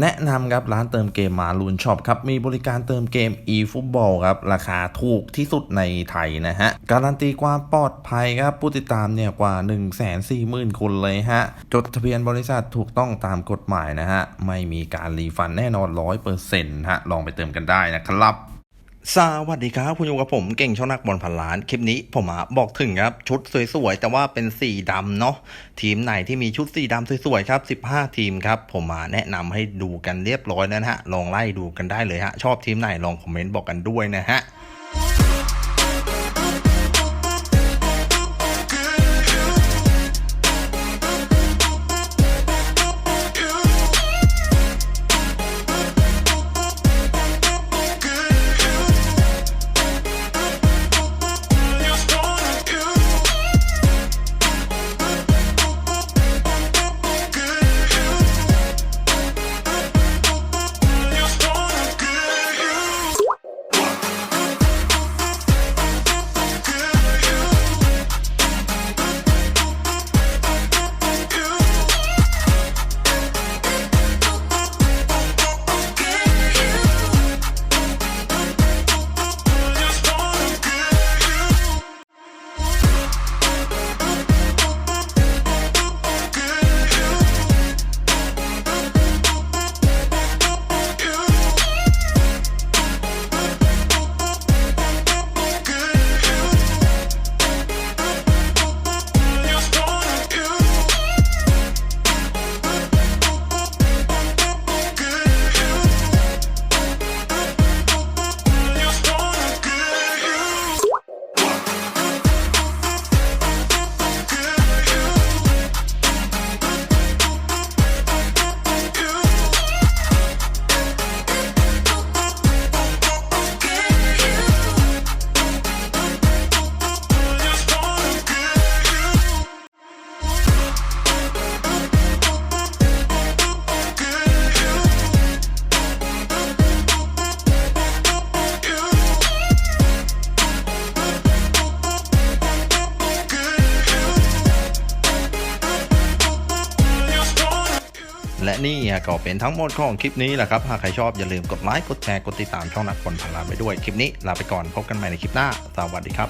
แนะนำครับร้านเติมเกมมาลูนช็อปครับ มีบริการเติมเกม e-football ครับ ราคาถูกที่สุดในไทยนะฮะ การันตีความปลอดภัยครับ ผู้ติดตามเนี่ยกว่า 1 4 0 0 0 0 คนเลยฮะ จดทะเบียนบริษัทถูกต้องตามกฎหมายนะฮะ ไม่มีการรีฟันแน่นอน 100%ฮะ ลองไปเติมกันได้นะครับ สวัสดีครับคุณอยู่กับผมเก่งช่องนักบอลพันล้าน คลิปนี้ผมมาบอกถึงครับ ชุดสวยๆ แต่ว่าเป็นสีดำเนาะทีมไหนที่มีชุดสีดำสวยๆ ครับ 15 ทีมครับ ผมมาแนะนำให้ดูกันเรียบร้อยแล้วนะฮะ ลองไล่ดูกันได้เลยฮะ ชอบทีมไหนลองคอมเมนต์บอกกันด้วยนะฮะ และนี่ก็เป็นทั้งหมดของคลิปนี้แหละครับ หากใครชอบอย่าลืมกดไลค์ กดแชร์ กดติดตามช่องนักบอลพันล้านไปด้วย คลิปนี้ลาไปก่อน พบกันใหม่ในคลิปหน้า สวัสดีครับ